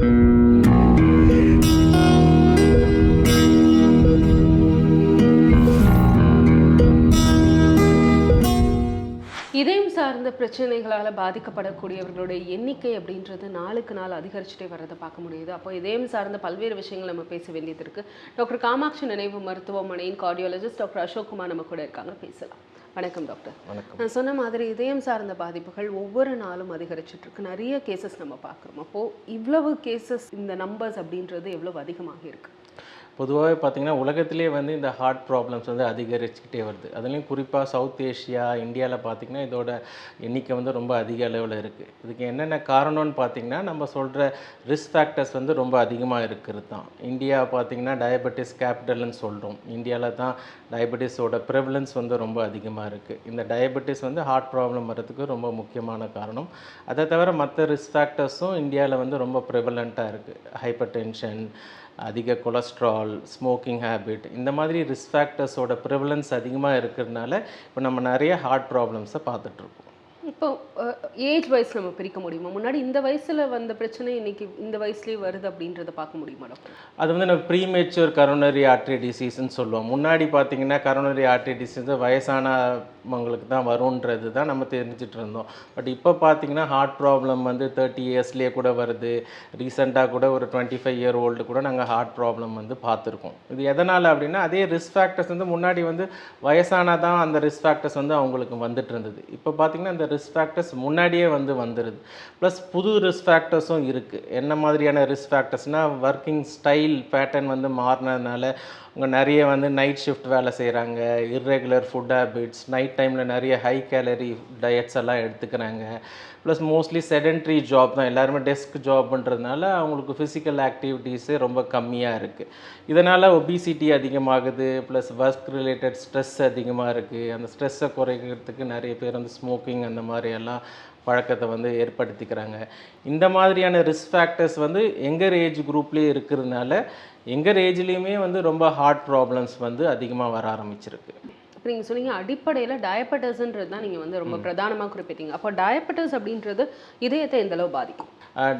இதயம் சார்ந்த பிரச்சனைகளால் பாதிக்கப்படக்கூடியவர்களுடைய எண்ணிக்கை அப்படின்றது நாளுக்கு நாள் அதிகரிச்சுட்டே வர்றதை பார்க்க முடியுது. அப்போ இதயம் சார்ந்த பல்வேறு விஷயங்கள் நம்ம பேச வேண்டியது இருக்குது டாக்டர் காமாட்சி நினைவு மருத்துவமனையின் கார்டியாலஜிஸ்ட் டாக்டர் அசோக்குமார் நம்ம கூட இருக்காங்க. பேசலாம். வணக்கம் டாக்டர் நான் சொன்ன மாதிரி இதயம் சார்ந்த பாதிப்புகள் ஒவ்வொரு நாளும் அதிகரிச்சுட்டு இருக்கு நிறைய கேசஸ் நம்ம பார்க்குறோம். அப்போ இவ்வளவு கேசஸ் இந்த நம்பர்ஸ் அப்படின்றது எவ்வளவு அதிகமாக இருக்கு பொதுவாகவே பார்த்தீங்கன்னா உலகத்திலே வந்து இந்த ஹார்ட் ப்ராப்ளம்ஸ் வந்து அதிகரிச்சுக்கிட்டே வருது. அதுலேயும் குறிப்பாக சவுத் ஏஷியா இந்தியாவில் பார்த்தீங்கன்னா இதோட எண்ணிக்கை வந்து ரொம்ப அதிக அளவில் இருக்குது இதுக்கு என்னென்ன காரணம்னு பார்த்தீங்கன்னா நம்ம சொல்கிற ரிஸ்க் ஃபேக்டர்ஸ் வந்து ரொம்ப அதிகமாக இருக்கிறது தான். இந்தியா பார்த்தீங்கன்னா டயபெட்டிஸ் கேபிட்டல்னு சொல்கிறோம் இந்தியாவில் தான் டயபெட்டிஸோட ப்ரிவலன்ஸ் வந்து ரொம்ப அதிகமாக இருக்குது இந்த டயபெட்டிஸ் வந்து ஹார்ட் ப்ராப்ளம் வரதுக்கு ரொம்ப முக்கியமான காரணம். அதை தவிர மற்ற ரிஸ்க் ஃபேக்டர்ஸும் இந்தியாவில் வந்து ரொம்ப ப்ரிவலண்ட்டாக இருக்குது ஹைப்பர் டென்ஷன் அதிக கொலஸ்ட்ரால் ஸ்மோக்கிங் ஹேபிட் இந்த மாதிரி ரிஸ்க் ஃபேக்டர்ஸோட ப்ரிவலன்ஸ் அதிகமாக இருக்கிறதுனால இப்போ நம்ம நிறைய ஹார்ட் ப்ராப்ளம்ஸை பார்த்துட்ருக்கோம் இப்போ ஏஜ் வைஸ் நம்ம பிரிக்க முடியுமா? முன்னாடி இந்த வயசுல வந்த பிரச்சனை இன்னைக்கு இந்த வயசுலயே வருது அப்படின்றத பார்க்க முடியுமா டாக்டர் அது வந்து நம்ம ப்ரீமேச்சூர் கரோனரி ஆர்ட்ரி டிசீஸ்ன்னு சொல்லுவோம். முன்னாடி பார்த்தீங்கன்னா கரோனரி ஆர்ட்ரி டிசீஸ் அவங்களுக்கு தான் வரும்ன்றது தான் நம்ம தெரிஞ்சுட்டு இருந்தோம். பட் இப்போ பார்த்தீங்கன்னா ஹார்ட் ப்ராப்ளம் வந்து தேர்ட்டி இயர்ஸ்லேயே கூட வருது. ரீசெண்டாக கூட ஒரு டுவெண்ட்டி ஃபைவ் இயர் ஓல்டு கூட நாங்கள் ஹார்ட் ப்ராப்ளம் வந்து பார்த்துருக்கோம் இது எதனால் அப்படின்னா அதே ரிஸ்க் ஃபேக்டர்ஸ் வந்து முன்னாடி வந்து வயசானால் தான் அந்த ரிஸ்க் ஃபேக்டர்ஸ் வந்து அவங்களுக்கு வந்துட்டு இருந்தது. இப்போ பார்த்தீங்கன்னா அந்த ரிஸ்க் ஃபேக்டர்ஸ் முன்னாடியே வந்து வந்துடுது ப்ளஸ் புது ரிஸ்க் ஃபேக்டர்ஸும் இருக்குது என்ன மாதிரியான ரிஸ்க் ஃபேக்டர்ஸ்னால் ஒர்க்கிங் ஸ்டைல் பேட்டர்ன் வந்து மாறினதுனால அவங்க நிறைய வந்து நைட் ஷிஃப்ட் வேலை செய்கிறாங்க இர்ரெகுலர் ஃபுட் ஹேபிட்ஸ் நைட் டைமில் நிறைய ஹை கேலரி டயட்ஸ் எல்லாம் எடுத்துக்கிறாங்க. ப்ளஸ் மோஸ்ட்லி செடென்ட்ரி ஜாப் தான். எல்லாருமே டெஸ்க் ஜாப்ன்றதுனால அவங்களுக்கு ஃபிசிக்கல் ஆக்டிவிட்டீஸே ரொம்ப கம்மியாக இருக்குது இதனால் ஒபிசிட்டி அதிகமாகுது. ப்ளஸ் ஒர்க் ரிலேட்டட் ஸ்ட்ரெஸ் அதிகமாக இருக்குது அந்த ஸ்ட்ரெஸ்ஸை குறைக்கிறதுக்கு நிறைய பேர் வந்து ஸ்மோக்கிங் அந்த மாதிரியெல்லாம் பழக்கத்தை வந்து ஏற்படுத்திக்கிறாங்க. இந்த மாதிரியான ரிஸ்க் ஃபேக்டர்ஸ் வந்து எங்கர் ஏஜ் குரூப்லேயே இருக்கிறதுனால எங்கர் ஏஜ்லேயுமே வந்து ரொம்ப ஹார்ட் ப்ராப்ளம்ஸ் வந்து அதிகமாக வர ஆரம்பிச்சிருக்கு. இப்போ நீங்கள் சொன்னீங்க அடிப்படையில் டயபெட்டஸ்ன்றது தான் நீங்கள் வந்து ரொம்ப பிரதானமாக குறிப்பிட்டீங்க. அப்போ டயபெட்டஸ் அப்படின்றது இதயத்தை எந்த அளவு பாதிக்கும்?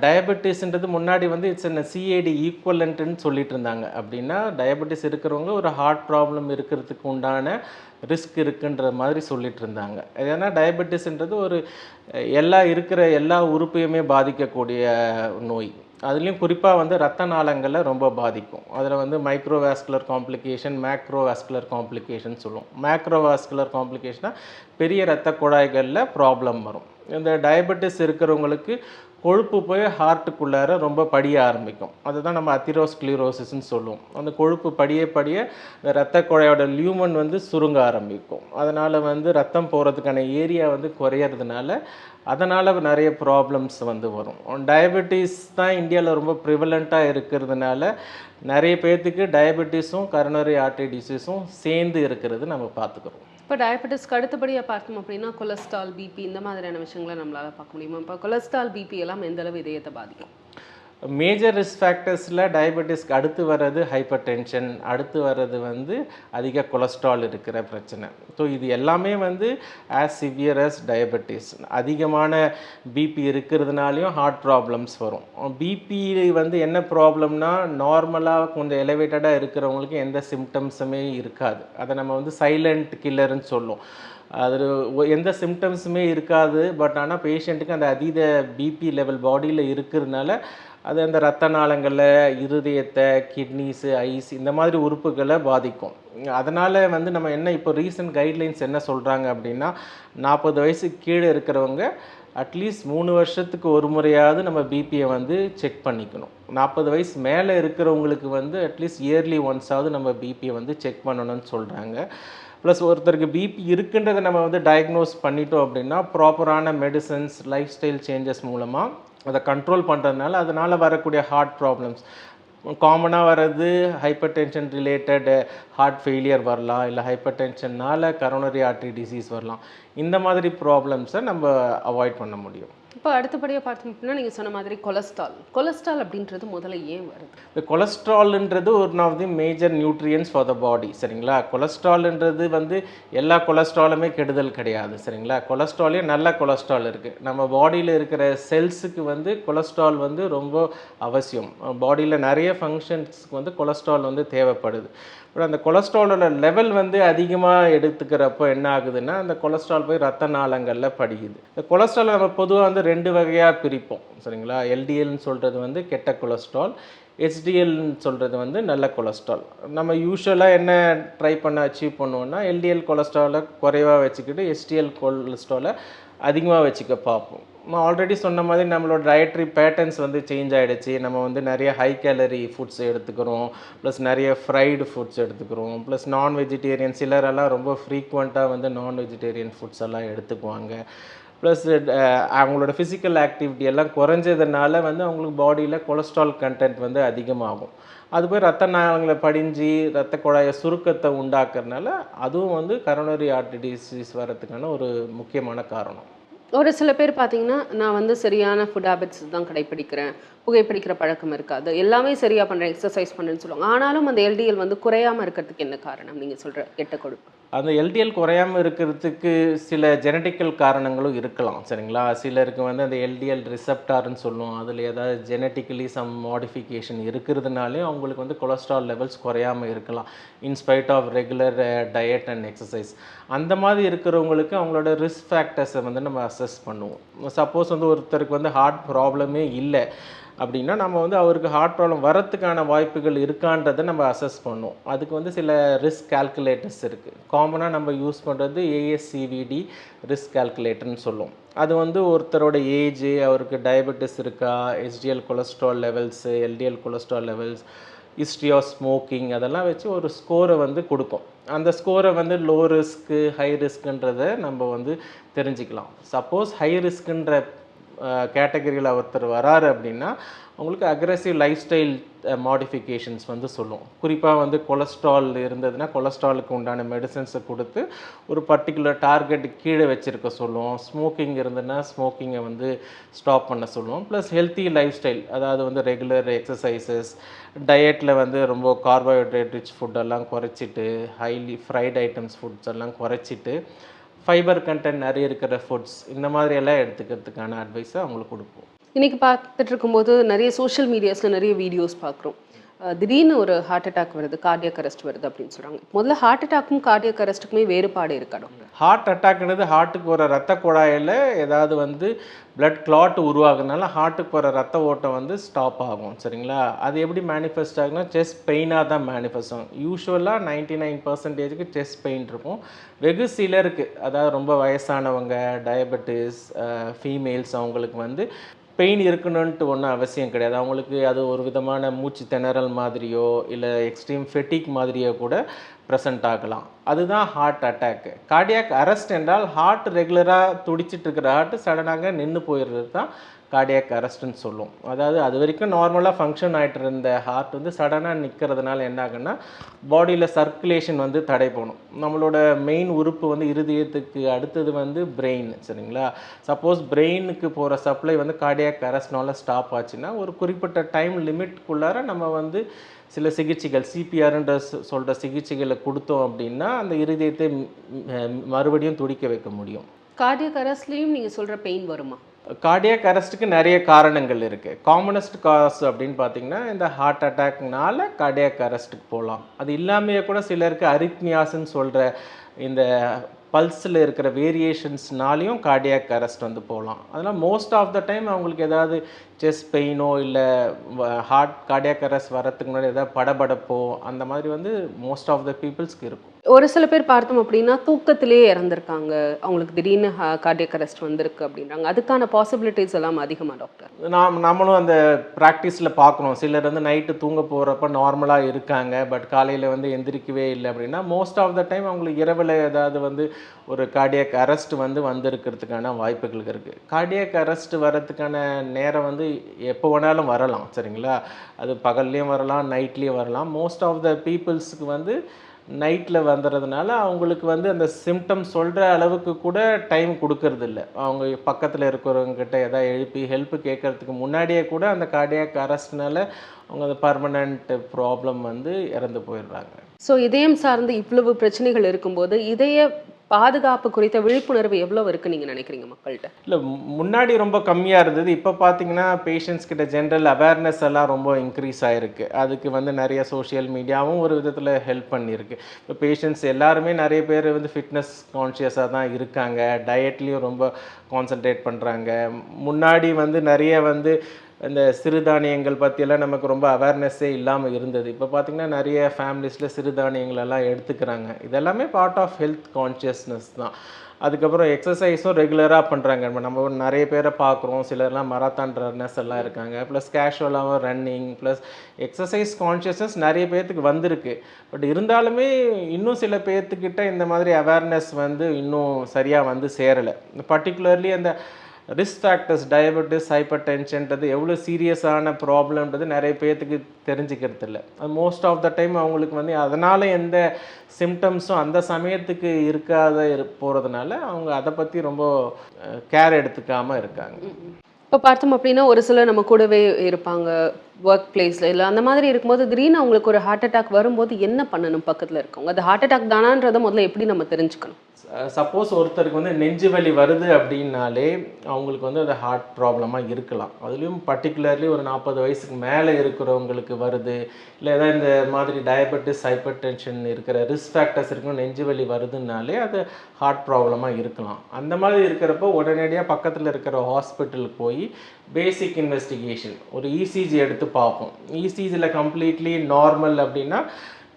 டயபெட்டிஸ்ன்றது முன்னாடி வந்து இட்ஸ் என்ன சிஏடி ஈக்குவலண்ட்டுன்னு சொல்லிட்டு இருந்தாங்க. அப்படின்னா டயபெட்டிஸ் இருக்கிறவங்க ஒரு ஹார்ட் ப்ராப்ளம் இருக்கிறதுக்கு உண்டான ரிஸ்க் இருக்குன்ற மாதிரி சொல்லிட்டு இருந்தாங்க. ஏன்னா டயபெட்டிஸ்ன்றது ஒரு எல்லா இருக்கிற எல்லா உறுப்பையுமே பாதிக்கக்கூடிய நோய். அதுலேயும் குறிப்பாக வந்து ரத்த நாளங்களில் ரொம்ப பாதிக்கும். அதில் வந்து மைக்ரோவாஸ்குலர் காம்ப்ளிகேஷன் மேக்ரோவாஸ்குலர் காம்ப்ளிகேஷன் சொல்லுவோம். மேக்ரோவாஸ்குலர் காம்ப்ளிகேஷனாக பெரிய ரத்த குழாய்களில் ப்ராப்ளம் வரும். இந்த டயபெட்டிஸ் இருக்கிறவங்களுக்கு கொழுப்பு போய் ஹார்ட்டுக்குள்ளார ரொம்ப படிய ஆரம்பிக்கும். அதுதான் நம்ம அத்திரோஸ்க்ளீரோசிஸ்ன்னு சொல்லுவோம். அந்த கொழுப்பு படிய படிய இந்த ரத்த குழாயோட லியூமன் வந்து சுருங்க ஆரம்பிக்கும். அதனால் வந்து ரத்தம் போகிறதுக்கான ஏரியா வந்து குறையறதுனால அதனால் நிறைய ப்ராப்ளம்ஸ் வந்து வரும். டயபெட்டிஸ் தான் இந்தியாவில் ரொம்ப ப்ரிவலண்ட்டாக இருக்கிறதுனால நிறைய பேர்த்துக்கு டயபெட்டிஸும் கரோனரி ஆர்டரி டிசீஸும் சேர்ந்து இருக்கிறது நம்ம பார்த்துக்கிறோம். இப்போ டயபெட்டிஸ்க்கு அடுத்தபடியாக பார்த்தோம் அப்படின்னா கொலஸ்ட்ரால் பிபி இந்த மாதிரியான விஷயங்களை நம்மளால பார்க்க முடியுமா. இப்போ கொலஸ்ட்ரால் பிபி எல்லாம் எந்தளவு இதயத்தை பாதிக்கும்? மேஜர் ரிஸ்க் ஃபேக்டர்ஸில் டயபெட்டிஸ்க்கு அடுத்து வர்றது ஹைப்பர் டென்ஷன் அடுத்து வர்றது வந்து அதிக கொலஸ்ட்ரால் இருக்கிற பிரச்சனை. ஸோ இது எல்லாமே வந்து ஆஸ் சிவியர் அஸ் டயபெட்டிஸ் அதிகமான பிபி இருக்கிறதுனாலையும் ஹார்ட் ப்ராப்ளம்ஸ் வரும். பிபி வந்து என்ன ப்ராப்ளம்னா நார்மலாக கொஞ்சம் எலிவேட்டடாக இருக்கிறவங்களுக்கு எந்த சிம்டம்ஸுமே இருக்காது. அதை நம்ம வந்து சைலண்ட் கில்லர்னு சொல்லுவோம். அது எந்த சிம்டம்ஸுமே இருக்காது. பட் ஆனால் பேஷண்ட்டுக்கு அந்த அதீத பிபி லெவல் பாடியில் இருக்கிறதுனால அது அந்த ரத்த நாளங்களில் இருதயத்தை கிட்னிஸு ஐஸ் இந்த மாதிரி உறுப்புகளை பாதிக்கும். அதனால் வந்து நம்ம என்ன இப்போ ரீசன்ட் கைட்லைன்ஸ் என்ன சொல்கிறாங்க அப்படின்னா நாற்பது வயசு கீழே இருக்கிறவங்க அட்லீஸ்ட் மூணு வருஷத்துக்கு ஒரு முறையாவது நம்ம பிபியை வந்து செக் பண்ணிக்கணும். நாற்பது வயசு மேலே இருக்கிறவங்களுக்கு வந்து அட்லீஸ்ட் இயர்லி ஒன்ஸாவது நம்ம பிபியை வந்து செக் பண்ணணும்னு சொல்கிறாங்க ப்ளஸ் ஒருத்தருக்கு பிபி இருக்குன்றதை நம்ம வந்து டயக்னோஸ் பண்ணிட்டோம் அப்படின்னா ப்ராப்பரான மெடிசன்ஸ் லைஃப் ஸ்டைல் சேஞ்சஸ் மூலமாக அதை கண்ட்ரோல் பண்ணுறதுனால அதனால் வரக்கூடிய ஹார்ட் ப்ராப்ளம்ஸ் காமனாக வர்றது hypertension related heart failure வரலாம் இல்லை ஹைப்பர் டென்ஷன்னால் கரோனரி ஆர்ட்ரி டிசீஸ் வரலாம். இந்த மாதிரி ப்ராப்ளம்ஸை நம்ம அவாய்ட் பண்ண முடியும். இப்போ அடுத்தபடியாக பார்த்தோம் அப்படின்னா நீங்கள் சொன்ன மாதிரி கொலஸ்ட்ரால். கொலஸ்ட்ரால் அப்படின்றது முதல்ல ஏன் வருது? இந்த கொலஸ்ட்ரால்ன்றது one of the major nutrients for the body சரிங்களா? கொலஸ்ட்ரால்ன்றது வந்து எல்லா கொலஸ்ட்ராலுமே கெடுதல் கிடையாது சரிங்களா? கொலஸ்ட்ராலே நல்ல கொலஸ்ட்ரால் இருக்குது நம்ம பாடியில் இருக்கிற செல்ஸுக்கு வந்து கொலஸ்ட்ரால் வந்து ரொம்ப அவசியம். பாடியில் நிறைய ஃபங்க்ஷன்ஸ்க்கு வந்து கொலஸ்ட்ரால் வந்து தேவைப்படுது. இப்போ அந்த கொலஸ்ட்ராலோட லெவல் வந்து அதிகமாக எடுத்துக்கிறப்போ என்ன ஆகுதுன்னா அந்த கொலஸ்ட்ரால் போய் ரத்த நாளங்களில் படிக்குது. இந்த கொலஸ்ட்ரால் நம்ம பொதுவாக வந்து ரெண்டு வகையாக பிரிப்போம் சரிங்களா? எல்டிஎல்னு சொல்கிறது வந்து கெட்ட கொலஸ்ட்ரால் ஹெச்டிஎல்னு சொல்கிறது வந்து நல்ல கொலஸ்ட்ரால். நம்ம யூஸ்வலாக என்ன ட்ரை பண்ண அச்சீவ் பண்ணுவோம்னா எல்டிஎல் கொலஸ்ட்ராலை குறைவாக வச்சுக்கிட்டு ஹெச்டிஎல் கொலஸ்ட்ராலை அதிகமாக வச்சுக்க பார்ப்போம். ஆல்ரெடி சொன்ன மாதிரி நம்மளோட டயட்ரி பேட்டர்ன்ஸ் வந்து சேஞ்ச் ஆகிடுச்சு நம்ம வந்து நிறைய ஹை கேலரி ஃபுட்ஸ் எடுத்துக்கிறோம். ப்ளஸ் நிறைய ஃப்ரைடு ஃபுட்ஸ் எடுத்துக்கிறோம். ப்ளஸ் நான் வெஜிடேரியன் சிலரெல்லாம் ரொம்ப ஃப்ரீக்வெண்ட்டாக வந்து நான் வெஜிடேரியன் ஃபுட்ஸ் எல்லாம் எடுத்துக்குவாங்க. ப்ளஸ் அவங்களோட ஃபிசிக்கல் ஆக்டிவிட்டி எல்லாம் குறைஞ்சதுனால வந்து அவங்களுக்கு பாடியில் கொலஸ்ட்ரால் கண்டென்ட் வந்து அதிகமாகும். அது போய் ரத்த நாளங்களை படிஞ்சு ரத்த குழாய சுருக்கத்தை உண்டாக்குறதுனால அதுவும் வந்து கரோனரி ஆர்டரி டிசீஸ் வர்றதுக்கான ஒரு முக்கியமான காரணம். ஒரு சில பேர் பார்த்தீங்கன்னா நான் வந்து சரியான ஃபுட் ஹேபிட்ஸ் தான் கடைப்பிடிக்கிறேன் புகைப்பிடிக்கிற பழக்கம் இருக்காது. எல்லாமே சரியாக பண்ணுறேன் எக்ஸசைஸ் பண்ணுறேன்னு சொல்லுவாங்க. ஆனாலும் அந்த எல்டிஎல் வந்து குறையாமல் இருக்கிறதுக்கு என்ன காரணம்? நீங்கள் சொல்கிற கெட்ட கொழுப்பு. அந்த எல்டிஎல் குறையாமல் இருக்கிறதுக்கு சில ஜெனட்டிக்கல் காரணங்களும் இருக்கலாம் சரிங்களா? சிலருக்கு வந்து அந்த எல்டிஎல் ரிசப்டார்னு சொல்லுவோம். அதில் ஏதாவது ஜெனட்டிக்கலி சம் மாடிஃபிகேஷன் இருக்கிறதுனாலே அவங்களுக்கு வந்து கொலஸ்ட்ரால் லெவல்ஸ் குறையாமல் இருக்கலாம். In spite of regular diet and exercise அந்த மாதிரி இருக்கிறவங்களுக்கு அவங்களோட ரிஸ்க் ஃபேக்டர்ஸை வந்து நம்ம அசஸ் பண்ணுவோம். சப்போஸ் வந்து ஒருத்தருக்கு வந்து ஹார்ட் ப்ராப்ளமே இல்லை. அப்படின்னா நம்ம வந்து அவருக்கு ஹார்ட் ப்ராப்ளம் வரத்துக்கான வாய்ப்புகள் இருக்கான்றதை நம்ம அசஸ் பண்ணுவோம். அதுக்கு வந்து சில ரிஸ்க் கால்குலேட்டர்ஸ் இருக்குது காமனாக நம்ம யூஸ் பண்ணுறது ஏஎஸ்சிவிடி ரிஸ்க் கால்குலேட்டர்னு சொல்லுவோம். அது வந்து ஒருத்தரோட ஏஜ் அவருக்கு டயபெட்டிஸ் இருக்கா HDL cholesterol levels LDL cholesterol levels history of smoking அதெல்லாம் வச்சு ஒரு ஸ்கோரை வந்து கொடுக்கும். அந்த ஸ்கோரை வந்து லோ ரிஸ்க்கு ஹை ரிஸ்க்குன்றதை நம்ம வந்து தெரிஞ்சுக்கலாம். சப்போஸ் ஹை ரிஸ்க்குன்ற கேட்டகரியில் ஒருத்தர் வராரு அப்படின்னா அவங்களுக்கு அக்ரெசிவ் லைஃப் ஸ்டைல் மாடிஃபிகேஷன்ஸ் வந்து சொல்லும். குறிப்பாக வந்து கொலஸ்ட்ரால் இருந்ததுன்னா கொலஸ்ட்ராலுக்கு உண்டான மெடிசன்ஸை கொடுத்து ஒரு பர்டிகுலர் டார்கெட் கீழே வச்சுருக்க சொல்லுவோம் ஸ்மோக்கிங் இருந்ததுன்னா ஸ்மோக்கிங்கை வந்து ஸ்டாப் பண்ண சொல்லுவோம் ப்ளஸ் ஹெல்த்தி லைஃப் ஸ்டைல் அதாவது வந்து ரெகுலர் எக்ஸசைசஸ் டயட்டில் வந்து ரொம்ப கார்போஹைட்ரேட் ரிச் ஃபுட்டெல்லாம் குறைச்சிட்டு ஹைலி ஃப்ரைட் ஐட்டம்ஸ் ஃபுட்ஸ் எல்லாம் குறைச்சிட்டு ஃபைபர் கண்டென்ட் நிறைய இருக்கிற ஃபுட்ஸ் இந்த மாதிரி எல்லாம் எடுத்துக்கிறதுக்கான அட்வைஸை அவங்களுக்கு கொடுப்போம். இன்றைக்கி பார்த்துட்டு இருக்கும்போது நிறைய சோஷியல் மீடியாஸில் நிறைய வீடியோஸ் பார்க்குறோம். திடீர்னு ஒரு ஹார்ட் அட்டாக் வருது கார்டியக் அரெஸ்ட் வருது அப்படின்னு சொல்கிறாங்க முதல்ல ஹார்ட் அட்டாக்கும் கார்டியக் அரெஸ்ட்டுக்குமே வேறுபாடு இருக்கணும் ஹார்ட் அட்டாக்ன்றது ஹார்ட்டுக்கு போகிற ரத்த குழாயில் ஏதாவது வந்து பிளட் கிளாட் உருவாகுனால ஹார்ட்டுக்கு போகிற ரத்த ஓட்டம் வந்து ஸ்டாப் ஆகும் சரிங்களா? அது எப்படி மேனிஃபெஸ்ட் ஆகுனா செஸ்ட் பெயினாக தான் மேனிஃபெஸ்ட் ஆகும். யூஸ்வலாக நைன்டி நைன் பர்சன்டேஜுக்கு செஸ்ட் பெயின் இருக்கும். வெகு சிலருக்கு அதாவது ரொம்ப வயசானவங்க டயபெட்டிஸ் ஃபீமேல்ஸ் அவங்களுக்கு வந்து பெயின் இருக்கணுன்ட்டு ஒன்றும் அவசியம் கிடையாது. அவங்களுக்கு அது ஒரு விதமான மூச்சு திணறல் மாதிரியோ இல்லை எக்ஸ்ட்ரீம் ஃபெட்டிக் மாதிரியோ கூட ப்ரெசண்ட் ஆகலாம். அதுதான் ஹார்ட் அட்டாக்கு கார்டியாக் அரெஸ்ட் என்றால் ஹார்ட் ரெகுலராக துடிச்சிட்டு இருக்கிற ஹார்ட் சடனாக நின்று போயிடுறது தான் கார்டியாக் அரெஸ்ட்னு சொல்லுவோம் அதாவது அது வரைக்கும் நார்மலாக ஃபங்க்ஷன் ஆகிட்டு இருந்த ஹார்ட் வந்து சடனாக நிற்கிறதுனால என்ன ஆகுன்னா பாடியில் சர்க்குலேஷன் வந்து தடை போகணும். நம்மளோட மெயின் உறுப்பு வந்து இருதயத்துக்கு அடுத்தது வந்து பிரெயின் சரிங்களா? சப்போஸ் பிரெயினுக்கு போகிற சப்ளை வந்து கார்டியாக் அரெஸ்ட்னால ஸ்டாப் ஆச்சுன்னா ஒரு குறிப்பிட்ட டைம் லிமிட்குள்ளார நம்ம வந்து சில சிகிச்சைகள் சிபிஆர்ன்ற சொல்கிற சிகிச்சைகளை கொடுத்தோம் அப்படின்னா அந்த இருதயத்தை மறுபடியும் துடிக்க வைக்க முடியும். கார்டியக் அரஸ்ட்லேயும் நீங்கள் சொல்கிற பெயின் வருமா? கார்டியக் அரெஸ்ட்டுக்கு நிறைய காரணங்கள் இருக்குது காமனஸ்ட் காஸ் அப்படின்னு பார்த்தீங்கன்னா இந்த ஹார்ட் அட்டாக்னால கார்டியக் அரெஸ்ட்டுக்கு போகலாம். அது இல்லாமையே கூட சிலருக்கு அரித்மியாஸ்ன்னு சொல்கிற இந்த பல்ஸில் இருக்கிற வேரியேஷன்ஸ்னாலையும் கார்டியாக் அரெஸ்ட் வந்து போகலாம். அதனால் மோஸ்ட் ஆஃப் த டைம் அவங்களுக்கு ஏதாவது செஸ்ட் பெயினோ இல்லை ஹார்ட் கார்டியாக் அரெஸ்ட் வரத்துக்கு முன்னாடி ஏதாவது படபடப்போ அந்த மாதிரி வந்து மோஸ்ட் ஆஃப் த பீப்புள்ஸ்க்கு இருக்கும். ஒரு சில பேர் பார்த்தோம் அப்படின்னா தூக்கத்திலே இறந்துருக்காங்க. அவங்களுக்கு திடீர்னு கார்டியக் அரெஸ்ட் வந்திருக்கு அப்படின்றாங்க. அதுக்கான பாசிபிலிட்டிஸ் எல்லாம் அதிகமாக டாக்டர் நாம் நம்மளும் அந்த ப்ராக்டிஸில் பார்க்கணும். சிலர் வந்து நைட்டு தூங்க போகிறப்ப நார்மலாக இருக்காங்க. பட் காலையில் வந்து எந்திரிக்கவே இல்லை அப்படின்னா மோஸ்ட் ஆஃப் த டைம் அவங்களுக்கு இரவில் ஏதாவது வந்து ஒரு கார்டியக் அரெஸ்ட் வந்து வந்திருக்கிறதுக்கான வாய்ப்புகள் இருக்குது கார்டியக் அரெஸ்ட் வரதுக்கான நேரம் வந்து எப்போ வேணாலும் வரலாம் சரிங்களா? அது பகல்லையும் வரலாம் நைட்லேயும் வரலாம். மோஸ்ட் ஆஃப் த பீப்புள்ஸுக்கு வந்து நைட்டில் வந்துடுறதுனால அவங்களுக்கு வந்து அந்த சிம்டம் சொல்கிற அளவுக்கு கூட டைம் கொடுக்கறதில்ல. அவங்க பக்கத்தில் இருக்கிறவங்ககிட்ட எதாவது எழுப்பி ஹெல்ப்பு கேட்கறதுக்கு முன்னாடியே கூட அந்த கார்டியாக் அரஸ்ட்னால அவங்க அந்த பர்மனண்ட் ப்ராப்ளம் வந்து இறந்து போயிடுறாங்க. ஸோ இதயம் சார்ந்து இவ்வளவு பிரச்சனைகள் இருக்கும்போது இதய பாதுகாப்பு குறித்த விழிப்புணர்வு எவ்வளோ இருக்கு நீங்க நினைக்கிறீங்க மக்கள்கிட்ட? இல்லை முன்னாடி ரொம்ப கம்மியாக இருந்தது. இப்போ பார்த்தீங்கன்னா பேஷண்ட்ஸ் கிட்ட ஜென்ரல் அவேர்னஸ் எல்லாம் ரொம்ப இன்க்ரீஸ் ஆகிருக்கு அதுக்கு வந்து நிறைய சோஷியல் மீடியாவும் ஒரு விதத்தில் ஹெல்ப் பண்ணியிருக்கு. இப்போ பேஷண்ட்ஸ் எல்லாருமே நிறைய பேர் வந்து ஃபிட்னஸ் கான்ஷியஸாக தான் இருக்காங்க. டயட்லேயும் ரொம்ப கான்சென்ட்ரேட் பண்ணுறாங்க முன்னாடி வந்து நிறைய வந்து இந்த சிறுதானியங்கள் பற்றியெல்லாம் நமக்கு ரொம்ப அவேர்னஸ்ஸே இல்லாமல் இருந்தது. இப்போ பார்த்திங்கன்னா நிறைய ஃபேமிலிஸில் சிறுதானியங்களெல்லாம் எடுத்துக்கிறாங்க. இதெல்லாமே பார்ட் ஆஃப் ஹெல்த் கான்ஷியஸ்னஸ் தான். அதுக்கப்புறம் எக்ஸசைஸும் ரெகுலராக பண்ணுறாங்க நம்ம நிறைய பேரை பார்க்குறோம் சிலர்லாம் மராத்தான் ரன்னர்ஸ் எல்லாம் இருக்காங்க. ப்ளஸ் கேஷுவலாகவும் ரன்னிங் ப்ளஸ் எக்ஸசைஸ் கான்ஷியஸ்னஸ் நிறைய பேர்த்துக்கு வந்திருக்கு. பட் இருந்தாலுமே இன்னும் சில பேர்த்துக்கிட்ட இந்த மாதிரி அவேர்னஸ் வந்து இன்னும் சரியாக வந்து சேரலை. பர்டிகுலர்லி அந்த ரிஸ்க் ஃபேக்டர்ஸ் டயபெட்டிஸ் ஹைப்பர் டென்ஷன்றது எவ்வளோ சீரியஸான ப்ராப்ளம்ன்றது நிறைய பேர்த்துக்கு தெரிஞ்சுக்கிறது இல்லை அது மோஸ்ட் ஆஃப் த டைம் அவங்களுக்கு வந்து அதனால் எந்த சிம்டம்ஸும் அந்த சமயத்துக்கு இருக்காத இரு போகிறதுனால அவங்க அதை பற்றி ரொம்ப கேர் எடுத்துக்காமல் இருக்காங்க. இப்போ பார்த்தோம் அப்படின்னா ஒரு சிலர் நம்ம கூடவே இருப்பாங்க ஒர்க் பிளேஸில் இல்லை அந்த மாதிரி இருக்கும்போது திடீர்னு அவங்களுக்கு ஒரு ஹார்ட் அட்டாக் வரும்போது என்ன பண்ணணும் பக்கத்தில் இருக்கவங்க? அது ஹார்ட் அட்டாக் தானான்றதை முதல்ல எப்படி நம்ம தெரிஞ்சுக்கணும்? சப்போஸ் ஒருத்தருக்கு வந்து நெஞ்சு வலி வருது அப்படின்னாலே அவங்களுக்கு வந்து அது ஹார்ட் ப்ராப்ளமாக இருக்கலாம். அதுலேயும் பர்டிகுலர்லி ஒரு நாற்பது வயசுக்கு மேலே இருக்கிறவங்களுக்கு வருது. இல்லை ஏதாவது இந்த மாதிரி டயபெட்டிஸ் ஹைப்பர் டென்ஷன் இருக்கிற ரிஸ்க் ஃபேக்டர்ஸ் இருக்கும் நெஞ்சு வலி வருதுன்னாலே அது ஹார்ட் ப்ராப்ளமாக இருக்கலாம். அந்த மாதிரி இருக்கிறப்போ உடனடியாக பக்கத்தில் இருக்கிற ஹாஸ்பிட்டலுக்கு போய் பேசிக் இன்வெஸ்டிகேஷன் ஒரு இசிஜி எடுத்து பார்ப்போம். இசிஜியில் கம்ப்ளீட்லி நார்மல் அப்படின்னா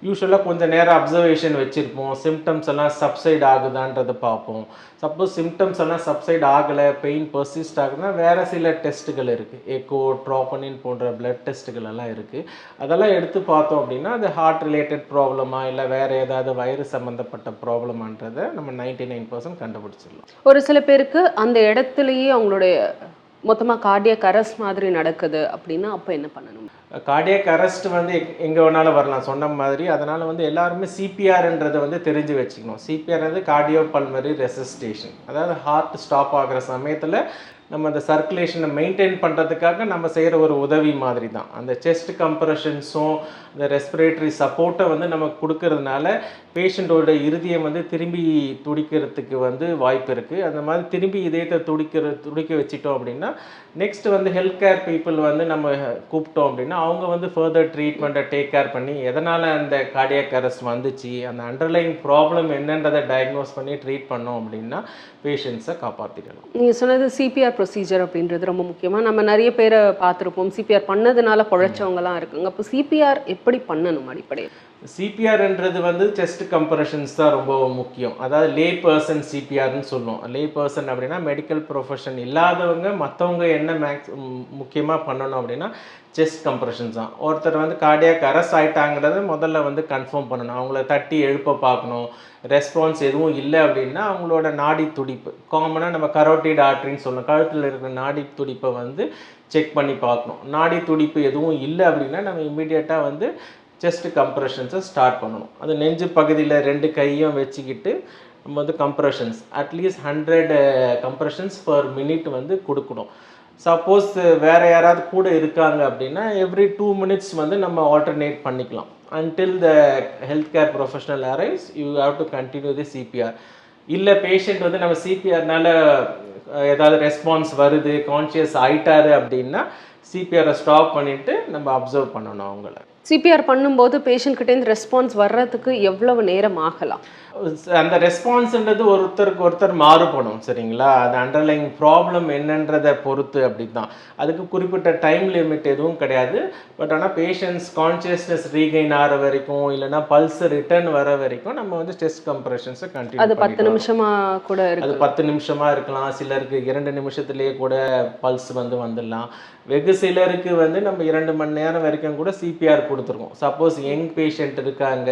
யூஸ்வலாக கொஞ்சம் நேரம் அப்சர்வேஷன் வச்சுருப்போம். சிம்டம்ஸ் எல்லாம் சப்சைட் ஆகுதான்றதை பார்ப்போம். சப்போஸ் சிம்டம்ஸ் எல்லாம் சப்சைட் ஆகலை பெயின் பர்சிஸ்ட் ஆகுதுன்னா வேறு சில டெஸ்ட்டுகள் இருக்குது எக்கோ ட்ராப்பனின் போன்ற பிளட் டெஸ்ட்டுகள் எல்லாம் இருக்குது அதெல்லாம் எடுத்து பார்த்தோம் அப்படின்னா அது ஹார்ட் ரிலேட்டட் ப்ராப்ளமா இல்லை வேறு ஏதாவது வயிறு சம்மந்தப்பட்ட ப்ராப்ளமான்றதை நம்ம நைன்டி நைன் பர்சன்ட் கண்டுபிடிச்சிடலாம். ஒரு சில பேருக்கு அந்த இடத்துலையே அவங்களுடைய மொத்தமாக கார்டியக் அரெஸ்ட் மாதிரி நடக்குது அப்படின்னா அப்போ என்ன பண்ணணும்? கார்டியக் அரெஸ்ட் வந்து எங்கே வேணாலும் வரலாம் சொன்ன மாதிரி. அதனால் வந்து எல்லாருமே சிபிஆர்ன்றதை வந்து தெரிஞ்சு வச்சுக்கணும். சிபிஆர் வந்து கார்டியோ பல்மரி ரெசிஸ்டேஷன் அதாவது ஹார்ட் ஸ்டாப் ஆகிற சமயத்தில் நம்ம அந்த சர்க்குலேஷனை மெயின்டைன் பண்ணுறதுக்காக நம்ம செய்கிற ஒரு உதவி மாதிரி தான் அந்த செஸ்ட் கம்ப்ரெஷன்ஸும் இந்த ரெஸ்பிரேட்டரி சப்போர்ட்டை வந்து நமக்கு கொடுக்கறதுனால பேஷண்ட்டோட இருதயம் வந்து திரும்பி துடிக்கிறதுக்கு வந்து வாய்ப்பு இருக்குது அந்த மாதிரி திரும்பி இதயத்தை துடிக்கிற துடிக்க வச்சிட்டோம் அப்படின்னா நெக்ஸ்ட் வந்து ஹெல்த் கேர் பீப்புள் வந்து நம்ம கூப்பிட்டோம் அப்படின்னா அவங்க வந்து ஃபர்தர் ட்ரீட்மெண்ட்டை டேக் கேர் பண்ணி எதனால் அந்த கார்டியாக் அரெஸ்ட் வந்துச்சு அந்த அண்டர்லைன் ப்ராப்ளம் என்னன்றதை டயக்னோஸ் பண்ணி ட்ரீட் பண்ணோம் அப்படின்னா பேஷண்ட்ஸை காப்பாற்றிக்கலாம் நீங்கள் சொன்னது சிபிஆர் ப்ரொசீஜர் அப்படின்றது ரொம்ப முக்கியமாக நம்ம நிறைய பேரை பார்த்துருப்போம். சிபிஆர் பண்ணதுனால பொழைச்சவங்கலாம் இருக்குங்க. அப்போ சிபிஆர் எப்படி பண்ணணும் அடிப்படையில்? சிபிஆர்ன்றது வந்து செஸ்ட் கம்ப்ரெஷன்ஸ் தான் ரொம்ப முக்கியம். அதாவது லே பர்சன் சிபிஆர்னு சொல்லுவோம். லே பர்சன் அப்படின்னா மெடிக்கல் ப்ரொஃபஷன் இல்லாதவங்க மற்றவங்க என்ன மேக்ஸ் முக்கியமாக பண்ணணும் அப்படின்னா செஸ்ட் கம்ப்ரெஷன்ஸ் தான். ஒருத்தர் வந்து கார்டியாக் அரெஸ்ட் ஆகிட்டாங்கிறத முதல்ல வந்து கன்ஃபார்ம் பண்ணணும். அவங்கள தட்டி எழுப்ப பார்க்கணும். ரெஸ்பான்ஸ் எதுவும் இல்லை அப்படின்னா அவங்களோட நாடி துடிப்பு. காமனாக நம்ம கரோட்டிட் ஆர்ட்ரின்னு சொல்லணும். கழுத்தில் இருக்கிற நாடி துடிப்பை வந்து செக் பண்ணி பார்க்கணும். நாடி துடிப்பு எதுவும் இல்லை அப்படின்னா நம்ம இம்மிடியேட்டாக வந்து செஸ்ட் கம்ப்ரெஷன்ஸை ஸ்டார்ட் பண்ணணும். அது நெஞ்சு பகுதியில் ரெண்டு கையும் வச்சுக்கிட்டு நம்ம வந்து compressions at least hundred compressions per minute வந்து கொடுக்கணும். சப்போஸ் uh, வேறு யாராவது கூட இருக்காங்க அப்படின்னா எவ்ரி டூ மினிட்ஸ் வந்து நம்ம ஆல்டர்னேட் பண்ணிக்கலாம். Until the health care professional arrives you have to continue the CPR இல்லை பேஷண்ட் வந்து நம்ம சிபிஆர்னால ஏதாவது ரெஸ்பான்ஸ் வருது கான்ஷியஸ் ஆயிட்டாரு அப்படின்னா சிபிஆரை ஸ்டாப் பண்ணிவிட்டு நம்ம அப்சர்வ் பண்ணணும் அவங்கள. சிபிஆர் பண்ணும்போது பேஷண்ட் கிட்டேருந்து ரெஸ்பான்ஸ் வர்றதுக்கு எவ்வளவு நேரம் ஆகலாம்? அந்த ரெஸ்பான்ஸ்ன்றது ஒருத்தருக்கு ஒருத்தர் மாறுபடும் சரிங்களா? அது அண்டர்லைங் ப்ராப்ளம் என்னன்றதை பொறுத்து அப்படி தான் அதுக்கு குறிப்பிட்ட டைம் லிமிட் எதுவும் கிடையாது. பட் ஆனால் பேஷண்ட்ஸ் கான்சியஸ்னஸ் ரீகைன் ஆகிற வரைக்கும் இல்லைன்னா பல்ஸ் ரிட்டர்ன் வர வரைக்கும் நம்ம வந்து செஸ்ட் கம்ப்ரெஷன்ஸை அது கண்டினியூ பத்து நிமிஷமா கூட அது பத்து நிமிஷமா இருக்கலாம். சிலருக்கு இரண்டு நிமிஷத்துலேயே கூட பல்ஸ் வந்து வந்துடலாம். வெகு சிலருக்கு வந்து நம்ம இரண்டு மணி நேரம் வரைக்கும் கூட சிபிஆர் கொடுத்துருக்கோம். சப்போஸ் யங் பேஷண்ட் இருக்காங்க.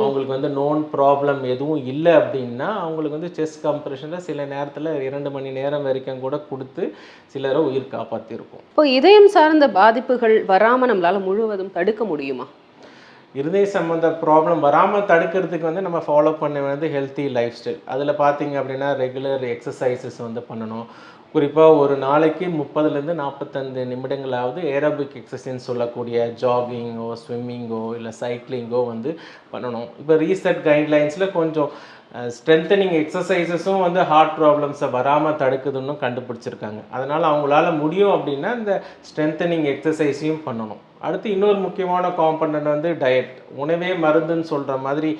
அவங்களுக்கு வந்து நோன் ப்ராப்ளம் எதுவும் இல்லை அப்படின்னா அவங்களுக்கு வந்து செஸ்ட் கம்ப்ரெஷனில் சில நேரத்தில் இரண்டு மணி நேரம் வரைக்கும் கூட கொடுத்து சிலரை உயிர் காப்பாற்றிருக்கோம் இப்போ இதயம் சார்ந்த பாதிப்புகள் வராம நம்மளால முழுவதும் தடுக்க முடியுமா? இருதய சம்மந்த ப்ராப்ளம் வராமல் தடுக்கிறதுக்கு வந்து நம்ம ஃபாலோ பண்ண வேண்டியது ஹெல்த்தி லைஃப் ஸ்டைல் அதில் பார்த்தீங்க அப்படின்னா ரெகுலர் எக்ஸசைசஸ் வந்து பண்ணணும். குறிப்பாக ஒரு நாளைக்கு முப்பதுலேருந்து நாற்பத்தஞ்சு நிமிடங்களாவது ஏரோபிக் எக்ஸசைஸ் சொல்லக்கூடிய ஜாகிங்கோ ஸ்விம்மிங்கோ இல்லை சைக்கிளிங்கோ வந்து பண்ணணும். இப்போ ரீசெட் கைட்லைன்ஸில் கொஞ்சம் ஸ்ட்ரென்தனிங் எக்ஸசைசஸும் வந்து ஹார்ட் ப்ராப்ளம்ஸை வராமல் தடுக்குதுன்னு கண்டுபிடிச்சிருக்காங்க. அதனால் அவங்களால முடியும் அப்படின்னா இந்த ஸ்ட்ரென்தனிங் எக்ஸசைஸையும் பண்ணணும். அடுத்து இன்னொரு முக்கியமான காம்பனண்ட் வந்து டயட் உணவே மருந்துன்னு சொல்கிற மாதிரி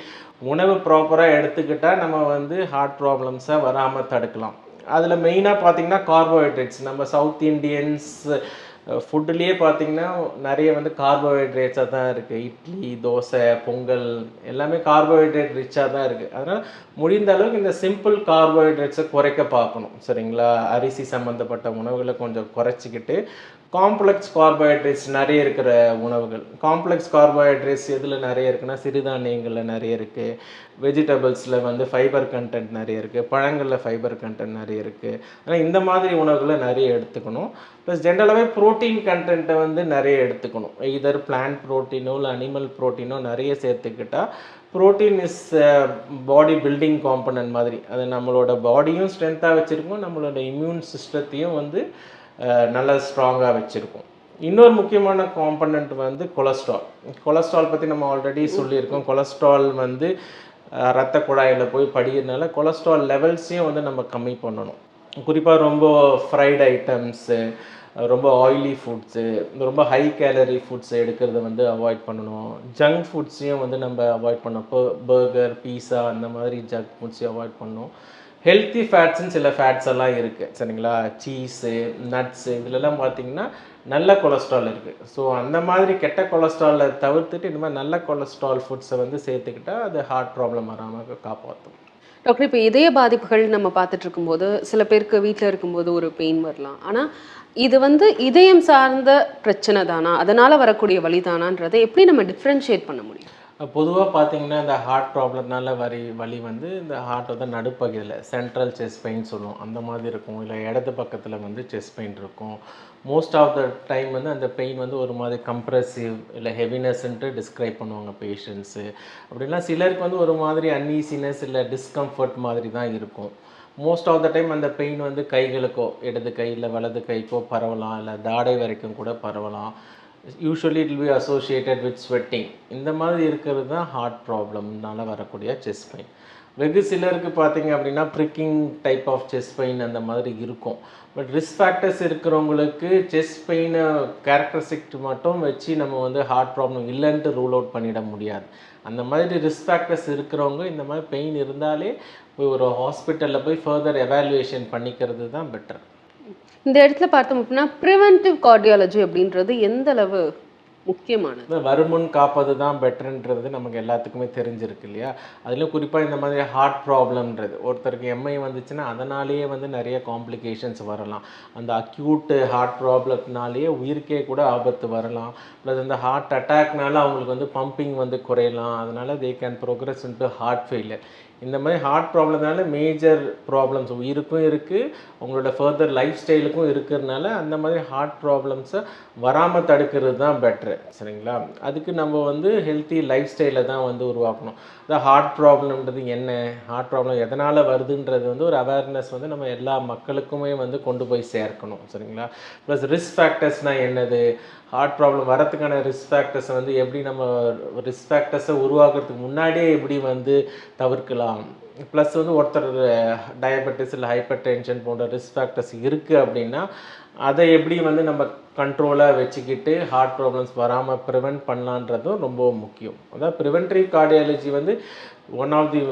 உணவு ப்ராப்பராக எடுத்துக்கிட்டால் நம்ம வந்து ஹார்ட் ப்ராப்ளம்ஸை வராமல் தடுக்கலாம். அதில் மெயினாக பார்த்தீங்கன்னா கார்போஹைட்ரேட்ஸ் நம்ம சவுத் இண்டியன்ஸ் ஃபுட்டுலேயே பார்த்தீங்கன்னா நிறைய வந்து கார்போஹைட்ரேட்ஸாக தான் இருக்குது இட்லி தோசை பொங்கல் எல்லாமே கார்போஹைட்ரேட் ரிச்சாக தான் இருக்குது அதனால் முடிந்த அளவுக்கு இந்த சிம்பிள் கார்போஹைட்ரேட்ஸை குறைக்க பார்க்கணும். சரிங்களா? அரிசி சம்மந்தப்பட்ட உணவுகளை கொஞ்சம் குறைச்சிக்கிட்டு காம்ப்ளெக்ஸ் கார்போஹைட்ரேட்ஸ் நிறைய இருக்கிற உணவுகள். காம்ப்ளெக்ஸ் கார்போஹைட்ரேட்ஸ் எதில் நிறைய இருக்குன்னா சிறுதானியங்களில் நிறைய இருக்குது வெஜிடபிள்ஸில் வந்து ஃபைபர் கண்டென்ட் நிறைய இருக்குது பழங்களில் ஃபைபர் கண்டென்ட் நிறைய இருக்குது ஆனால் இந்த மாதிரி உணவுகளை நிறைய எடுத்துக்கணும். ப்ளஸ் ஜென்ரலாகவே ப்ரோட்டீன் கண்டென்ட்டை வந்து நிறைய எடுத்துக்கணும். இதர் பிளான்ட் ப்ரோட்டீனோ இல்லை அனிமல் ப்ரோட்டீனோ நிறைய சேர்த்துக்கிட்டால் protein is body building component மாதிரி. அது நம்மளோட பாடியும் ஸ்ட்ரென்த்தாக வச்சுருக்கோம் நம்மளோட இம்யூன் சிஸ்டத்தையும் வந்து நல்லா ஸ்ட்ராங்காக வச்சுருக்கோம். இன்னொரு முக்கியமான காம்பனண்ட் வந்து கொலஸ்ட்ரால் கொலஸ்ட்ரால் பற்றி நம்ம ஆல்ரெடி சொல்லியிருக்கோம். கொலஸ்ட்ரால் வந்து ரத்த குழாயில் போய் படிக்கிறதுனால கொலஸ்ட்ரால் லெவல்ஸையும் வந்து நம்ம கம்மி பண்ணணும். குறிப்பாக ரொம்ப ஃப்ரைட் ஐட்டம்ஸு ரொம்ப ஆயிலி ஃபுட்ஸு ரொம்ப ஹை கேலரி ஃபுட்ஸ் எடுக்கிறத வந்து அவாய்ட் பண்ணணும். ஜங்க் ஃபுட்ஸையும் வந்து நம்ம அவாய்ட் பண்ணப்போ பர்கர் பீஸா அந்த மாதிரி ஜங்க் ஃபுட்ஸையும் அவாய்ட் பண்ணணும். ஹெல்த்தி ஃபேட்ஸ்னு சில ஃபேட்ஸ் எல்லாம் இருக்குது சரிங்களா? சீஸு நட்ஸு இதிலெல்லாம் பார்த்தீங்கன்னா நல்ல கொலஸ்ட்ரால் இருக்குது ஸோ அந்த மாதிரி கெட்ட கொலஸ்ட்ராலை தவிர்த்துட்டு இந்த மாதிரி நல்ல கொலஸ்ட்ரால் ஃபுட்ஸை வந்து சேர்த்துக்கிட்டா அது ஹார்ட் ப்ராப்ளம் வராமல் காப்பாற்றும் டாக்டர் இப்போ இதய பாதிப்புகள் நம்ம பார்த்துட்டு இருக்கும்போது சில பேருக்கு வீட்டில் இருக்கும்போது ஒரு பெயின் வரலாம். ஆனால் இது வந்து இதயம் சார்ந்த பிரச்சனை தானா? அதனால் வரக்கூடிய வழி தானான்றதை எப்படி நம்ம டிஃப்ரென்ஷியேட் பண்ண முடியும்? பொதுவாக பார்த்தீங்கன்னா இந்த ஹார்ட் ப்ராப்ளம்னால வரி வலி வந்து இந்த ஹார்ட்டோட நடுப்பகுதியில் சென்ட்ரல் செஸ்ட் பெயின் சொல்லுவோம். அந்த மாதிரி இருக்கும். இல்லை இடது பக்கத்தில் வந்து செஸ்ட் பெயின் இருக்கும். மோஸ்ட் ஆஃப் த டைம் வந்து அந்த பெயின் வந்து ஒரு மாதிரி கம்ப்ரெசிவ் இல்லை ஹெவினஸ்ன்ட்டு டிஸ்கிரைப் பண்ணுவாங்க பேஷண்ட்ஸு அப்படின்னா சிலருக்கு வந்து ஒரு மாதிரி அன்ஈசினஸ் இல்லை டிஸ்கம்ஃபர்ட் மாதிரி தான் இருக்கும். மோஸ்ட் ஆஃப் த டைம் அந்த பெயின் வந்து கைகளுக்கோ இடது கை இல்லை வலது கைக்கோ பரவலாம் இல்லை தாடை வரைக்கும் கூட பரவலாம். Usually it be associated with sweating இந்த மாதிரி இருக்கிறது தான் ஹார்ட் ப்ராப்ளம்னால வரக்கூடிய செஸ்ட் பெயின் வெகு சிலருக்கு பார்த்தீங்க அப்படின்னா pricking type of chest pain அந்த மாதிரி இருக்கும். பட் ரிஸ்க் ஃபேக்டர்ஸ் இருக்கிறவங்களுக்கு செஸ்ட் பெயினை கேரக்டரிஸ்டிக் மட்டும் வச்சு நம்ம வந்து ஹார்ட் ப்ராப்ளம் இல்லைன்ட்டு ரூல் அவுட் பண்ணிட முடியாது. அந்த மாதிரி ரிஸ்க் ஃபேக்டர்ஸ் இருக்கிறவங்க இந்த மாதிரி பெயின் இருந்தாலே போய் ஒரு ஹாஸ்பிட்டலில் போய் ஃபர்தர் எவாலுவேஷன் பண்ணிக்கிறது தான் பெட்டர் இந்த இடத்துல பார்த்தோம் அப்படின்னா ப்ரிவென்டிவ் கார்டியாலஜி அப்படின்றது எந்த அளவு முக்கியமானது. வருமுன் காப்பது தான் பெட்டர்ன்றது நமக்கு எல்லாத்துக்குமே தெரிஞ்சிருக்கு இல்லையா? அதுலேயும் குறிப்பாக இந்த மாதிரி ஹார்ட் ப்ராப்ளம்ன்றது ஒருத்தருக்கு எம்ஐ வந்துச்சுன்னா அதனாலேயே வந்து நிறைய காம்ப்ளிகேஷன்ஸ் வரலாம். அந்த அக்யூட்டு ஹார்ட் ப்ராப்ளம்னாலேயே உயிருக்கே கூட ஆபத்து வரலாம். ப்ளஸ் அந்த ஹார்ட் அட்டாக்னால அவங்களுக்கு வந்து பம்பிங் வந்து குறையலாம். அதனால் they can progress into heart failure இந்த மாதிரி ஹார்ட் ப்ராப்ளம்னால மேஜர் ப்ராப்ளம்ஸ் உயிருக்கும் இருக்குது உங்களோட ஃபர்தர் லைஃப் ஸ்டைலுக்கும் இருக்கிறதுனால அந்த மாதிரி ஹார்ட் ப்ராப்ளம்ஸை வராமல் தடுக்கிறது தான் பெட்ரு சரிங்களா? அதுக்கு நம்ம வந்து ஹெல்த்தி லைஃப் ஸ்டைலை தான் வந்து உருவாக்கணும். இந்த ஹார்ட் ப்ராப்ளம்ன்றது என்ன? ஹார்ட் ப்ராப்ளம் எதனால் வருதுன்றது வந்து ஒரு அவேர்னஸ் வந்து நம்ம எல்லா மக்களுக்குமே வந்து கொண்டு போய் சேர்க்கணும் சரிங்களா? ப்ளஸ் ரிஸ்க் ஃபேக்டர்ஸ்னால் என்னது? ஹார்ட் ப்ராப்ளம் வரதுக்கான ரிஸ்க் ஃபேக்டர்ஸை வந்து எப்படி நம்ம ரிஸ்க் ஃபேக்டர்ஸை உருவாக்குறதுக்கு முன்னாடியே எப்படி வந்து தவிர்க்கலாம்? ப்ளஸ் வந்து ஒருத்தர் டயபெட்டிஸ் இல்லை ஹைப்பர் டென்ஷன் போன்ற ரிஸ்க் ஃபேக்டர்ஸ் இருக்குது அப்படின்னா அதை எப்படி வந்து நம்ம கண்ட்ரோலாக வச்சுக்கிட்டு ஹார்ட் ப்ராப்ளம்ஸ் வராமல் ப்ரிவெண்ட் பண்ணலான்றதும் ரொம்ப முக்கியம். அதாவது ப்ரிவென்ட்ரி கார்டியாலஜி வந்து one of the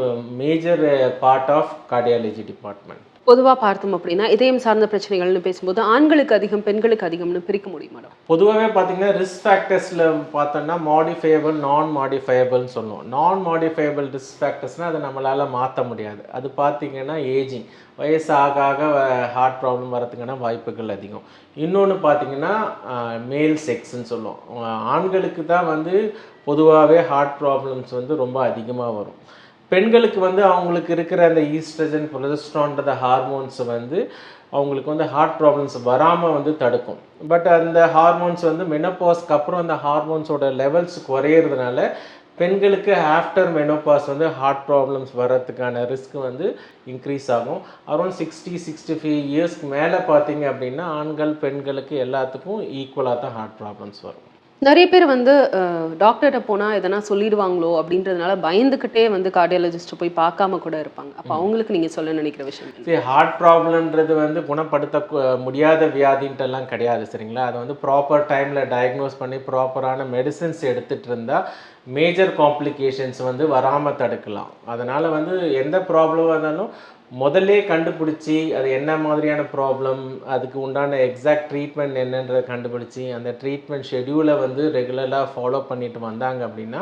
major part of cardiology department பொதுவாக பார்த்தோம் அப்படின்னா இதயம் சார்ந்த பிரச்சனைகள்னு பேசும்போது ஆண்களுக்கு அதிகம் பெண்களுக்கு அதிகம்னு பிரிக்க முடியும்? மேடம் பொதுவாகவே பார்த்தீங்கன்னா ரிஸ்க் ஃபேக்டர்ஸில் பார்த்தோன்னா மாடிஃபையபிள் நான் மாடிஃபையபிள்னு சொல்லுவோம். நான் மாடிஃபையபிள் ரிஸ்க் ஃபேக்டர்ஸ்னால் அதை நம்மளால் மாற்ற முடியாது. அது பார்த்தீங்கன்னா ஏஜிங் வயசு ஆக ஆக ஹார்ட் ப்ராப்ளம் வரதுக்கான வாய்ப்புகள் அதிகம். இன்னொன்று பார்த்தீங்கன்னா மேல் செக்ஸ்ன்னு சொல்லுவோம். ஆண்களுக்கு தான் வந்து பொதுவாகவே ஹார்ட் ப்ராப்ளம்ஸ் வந்து ரொம்ப அதிகமாக வரும். பெண்களுக்கு வந்து அவங்களுக்கு இருக்கிற அந்த ஈஸ்ட்ரஜன் புலஸ்ட்ரான்றது ஹார்மோன்ஸ் வந்து அவங்களுக்கு வந்து ஹார்ட் ப்ராப்ளம்ஸ் வராமல் வந்து தடுக்கும். பட் அந்த ஹார்மோன்ஸ் வந்து மெனோபாஸ்க்கு அப்புறம் அந்த ஹார்மோன்ஸோட லெவல்ஸ் குறையிறதுனால பெண்களுக்கு ஆஃப்டர் மெனோபாஸ் வந்து ஹார்ட் ப்ராப்ளம்ஸ் வர்றதுக்கான ரிஸ்க் வந்து இன்க்ரீஸ் ஆகும். அரௌண்ட் சிக்ஸ்டி சிக்ஸ்டி ஃபைவ் இயர்ஸ்க்கு மேலே பார்த்தீங்க அப்படின்னா ஆண்கள் பெண்களுக்கு எல்லாத்துக்கும் ஈக்குவலாக தான் ஹார்ட் ப்ராப்ளம்ஸ் வரும். நிறைய பேர் வந்து டாக்டர்கிட்ட போனால் எதனா சொல்லிடுவாங்களோ அப்படின்றதுனால பயந்துக்கிட்டே வந்து கார்டியாலஜிஸ்ட்டை போய் பார்க்காம கூட இருப்பாங்க. அப்போ அவங்களுக்கு நீங்கள் சொல்ல நினைக்கிற விஷயம்? சரி ஹார்ட் ப்ராப்ளம்ன்றது வந்து குணப்படுத்த முடியாத வியாதின்ட்டு எல்லாம் கிடையாது சரிங்களா? அதை வந்து ப்ராப்பர் டைமில் டயக்னோஸ் பண்ணி ப்ராப்பரான மெடிசின்ஸ் எடுத்துகிட்டு இருந்தால் மேஜர் காம்ப்ளிகேஷன்ஸ் வந்து வராமல் தடுக்கலாம். அதனால் வந்து எந்த ப்ராப்ளமாக இருந்தாலும் முதல்லே கண்டுபிடிச்சி அது என்ன மாதிரியான ப்ராப்ளம் அதுக்கு உண்டான எக்ஸாக்ட் ட்ரீட்மெண்ட் என்னன்றதை கண்டுபிடிச்சி அந்த ட்ரீட்மெண்ட் ஷெடியூலை வந்து ரெகுலராக ஃபாலோ பண்ணிட்டு வந்தாங்க அப்படின்னா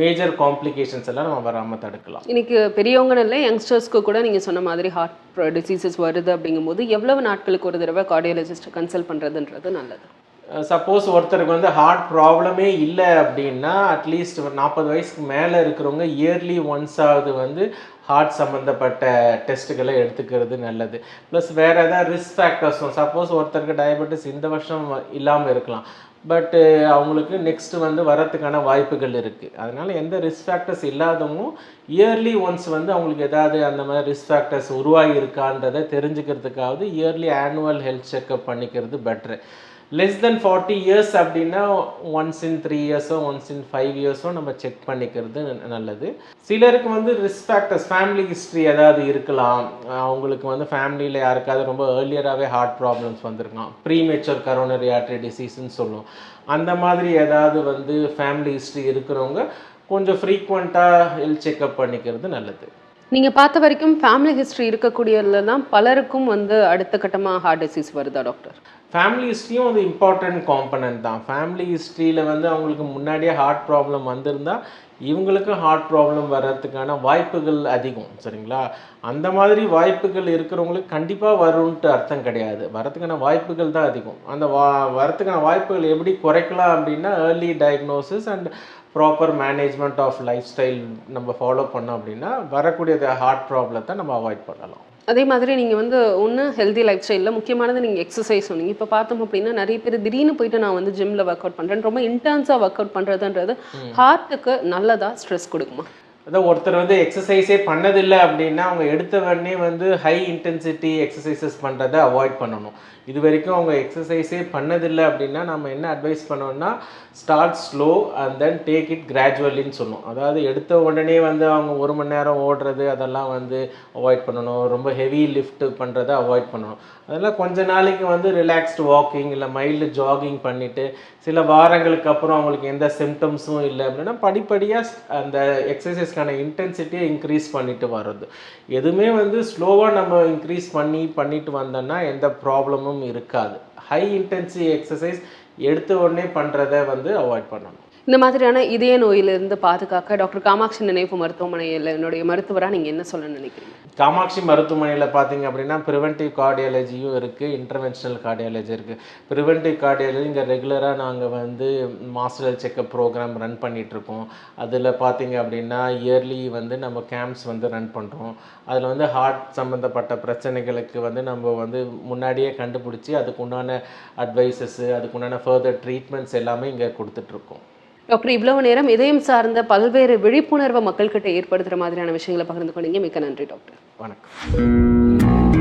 மேஜர் காம்ப்ளிகேஷன்ஸ் எல்லாம் நம்ம வராமல் தடுக்கலாம். இன்னைக்கு பெரியவங்கன்னு இல்லை யங்ஸ்டர்ஸ்க்கு கூட நீங்கள் சொன்ன மாதிரி ஹார்ட் டிசீசஸ் வருது அப்படிங்கும்போது எவ்வளவு நாட்களுக்கு ஒரு தடவை கார்டியாலஜிஸ்ட் கன்சல்ட் பண்ணுறதுன்றது நல்லது. Uh, சப்போஸ் ஒருத்தருக்கு வந்து ஹார்ட் ப்ராப்ளமே இல்லை அப்படின்னா அட்லீஸ்ட் ஒரு நாற்பது வயசுக்கு மேலே இருக்கிறவங்க இயர்லி ஒன்ஸாவது வந்து ஹார்ட் சம்மந்தப்பட்ட டெஸ்ட்டுகளை எடுத்துக்கிறது நல்லது. ப்ளஸ் வேறு ஏதாவது ரிஸ்க் ஃபேக்டர்ஸும் சப்போஸ் ஒருத்தருக்கு டயபெட்டிஸ் இந்த வருஷம் இல்லாமல் இருக்கலாம். பட்டு uh, அவங்களுக்கு நெக்ஸ்ட்டு வந்து வரத்துக்கான வாய்ப்புகள் இருக்குது அதனால் எந்த ரிஸ்க் ஃபேக்டர்ஸ் இல்லாதவங்களும் இயர்லி ஒன்ஸ் வந்து அவங்களுக்கு ஏதாவது அந்த மாதிரி ரிஸ்க் ஃபேக்டர்ஸ் உருவாகி இருக்கான்றதை தெரிஞ்சுக்கிறதுக்காவது இயர்லி ஆனுவல் ஹெல்த் செக்கப் பண்ணிக்கிறது better less than forty years அப்படின்னா ஒன்ஸ் இன் த்ரீ இயர்ஸோ ஒன்ஸ் இன் ஃபைவ் இயர்ஸோ நம்ம செக் பண்ணிக்கிறது ந- நல்லது. சிலருக்கு வந்து ரிஸ்க் ஃபேக்டர்ஸ் ஃபேமிலி ஹிஸ்ட்ரி ஏதாவது இருக்கலாம். அவங்களுக்கு வந்து ஃபேமிலியில் யாருக்காவது ரொம்ப ஏர்லியராகவே ஹார்ட் ப்ராப்ளம்ஸ் வந்திருக்கலாம். ப்ரீமேச்சர் கரோனரி ஆர்ட்ரி டிசீஸ்ன்னு சொல்லுவோம். அந்த மாதிரி ஏதாவது வந்து ஃபேமிலி ஹிஸ்ட்ரி இருக்கிறவங்க கொஞ்சம் ஃப்ரீக்வெண்ட்டாக ஹெல்த் செக்அப் பண்ணிக்கிறது நல்லது. நீங்கள் பார்த்த வரைக்கும் ஃபேமிலி ஹிஸ்ட்ரி இருக்கக்கூடியதுல தான் பலருக்கும் வந்து அடுத்த கட்டமாக ஹார்ட் டிசீஸ் வருதா டாக்டர் ஃபேமிலி ஹிஸ்ட்ரியும் அது இம்பார்ட்டன்ட் காம்பனன்ட் தான். ஃபேமிலி ஹிஸ்ட்ரியில் வந்து அவங்களுக்கு முன்னாடியே ஹார்ட் ப்ராப்ளம் வந்திருந்தால் இவங்களுக்கும் ஹார்ட் ப்ராப்ளம் வர்றதுக்கான வாய்ப்புகள் அதிகம் சரிங்களா? அந்த மாதிரி வாய்ப்புகள் இருக்கிறவங்களுக்கு கண்டிப்பாக வரும்ன்ட்டு அர்த்தம் கிடையாது. வரதுக்கான வாய்ப்புகள் தான் அதிகம். அந்த வா வரத்துக்கான வாய்ப்புகள் எப்படி குறைக்கலாம் அப்படின்னா early diagnosis and proper management of life style நம்ம ஃபாலோ பண்ணோம் அப்படின்னா வரக்கூடிய ஹார்ட் ப்ராப்ளத்தை நம்ம அவாய்ட் பண்ணலாம். அதே மாதிரி நீங்கள் வந்து ஒன்று ஹெல்தி லைஃப் ஸ்டைலில் முக்கியமானது நீங்கள் எக்ஸசைஸ் சொன்னீங்க. இப்போ பார்த்தோம் அப்படின்னா நிறைய பேர் திடீர்னு போயிட்டு நான் வந்து ஜிம்மில் ஒர்க் அவுட் பண்ணுறேன் ரொம்ப இன்டென்ஸாக ஒர்க் அவுட் பண்ணுறதுன்றது ஹார்ட்டுக்கு நல்லதா ஸ்ட்ரெஸ் கொடுக்குமா? அதான் ஒருத்தர் வந்து எக்ஸசைஸே பண்ணதில்லை அப்படின்னா அவங்க எடுத்த உடனே வந்து ஹை இன்டென்சிட்டி எக்ஸசைசஸ் பண்ணுறதை அவாய்ட் பண்ணணும். இது வரைக்கும் அவங்க எக்ஸசைஸே பண்ணதில்லை அப்படின்னா நம்ம என்ன அட்வைஸ் பண்ணோம்னா start slow and then take it கிராஜுவலின்னு சொல்லுவோம் அதாவது எடுத்த உடனே வந்து அவங்க ஒரு மணி நேரம் ஓடுறது அதெல்லாம் வந்து அவாய்ட் பண்ணணும். ரொம்ப ஹெவி லிஃப்ட் பண்ணுறதை அவாய்ட் பண்ணணும். அதெல்லாம் கொஞ்ச நாளைக்கு வந்து ரிலாக்ஸ்டு வாக்கிங் இல்லை மைல்டு ஜாகிங் பண்ணிவிட்டு சில வாரங்களுக்கு அப்புறம் அவங்களுக்கு எந்த சிம்டம்ஸும் இல்லை அப்படின்னா படிப்படியாக அந்த எக்ஸசைஸ் எக்ஸசைஸ்க்கான இன்டென்சிட்டியை இன்க்ரீஸ் பண்ணிட்டு வர்றது. எதுவுமே வந்து ஸ்லோவாக நம்ம இன்க்ரீஸ் பண்ணி பண்ணிட்டு வந்தோம்னா எந்த ப்ராப்ளமும் இருக்காது. ஹை இன்டென்சி எக்ஸசைஸ் எடுத்த உடனே பண்ணுறதை வந்து அவாய்ட் பண்ணணும். இந்த மாதிரியான இதய நோயிலிருந்து பாதுகாக்க டாக்டர் காமாட்சி நினைவு மருத்துவமனையில் என்னுடைய மருத்துவராக நீங்கள் என்ன சொல்ல நினைக்கிறீங்க? காமாட்சி மருத்துவமனையில் பார்த்தீங்க அப்படின்னா ப்ரிவென்டிவ் கார்டியாலஜியும் இருக்குது இன்டர்வென்ஷனல் கார்டியாலஜி இருக்குது ப்ரிவென்டிவ் கார்டியாலஜி இங்கே ரெகுலராக நாங்கள் வந்து மாஸ்டர் செக்கப் ப்ரோக்ராம் ரன் பண்ணிகிட்ருக்கோம் அதில் பார்த்தீங்க அப்படின்னா இயர்லி வந்து நம்ம கேம்ப்ஸ் வந்து ரன் பண்ணுறோம் அதில் வந்து ஹார்ட் சம்மந்தப்பட்ட பிரச்சனைகளுக்கு வந்து நம்ம வந்து முன்னாடியே கண்டுபிடிச்சி அதுக்கு உண்டான அட்வைசஸ்ஸு அதுக்குண்டான ஃபர்தர் ட்ரீட்மெண்ட்ஸ் எல்லாமே இங்கே கொடுத்துட்ருக்கோம் டாக்டர் இவ்வளவு நேரம் இதயம் சார்ந்த பல்வேறு விழிப்புணர்வை மக்கள்கிட்ட ஏற்படுத்துகிற மாதிரியான விஷயங்களை பகிர்ந்து கொண்டீங்க மிக்க நன்றி டாக்டர். வணக்கம்.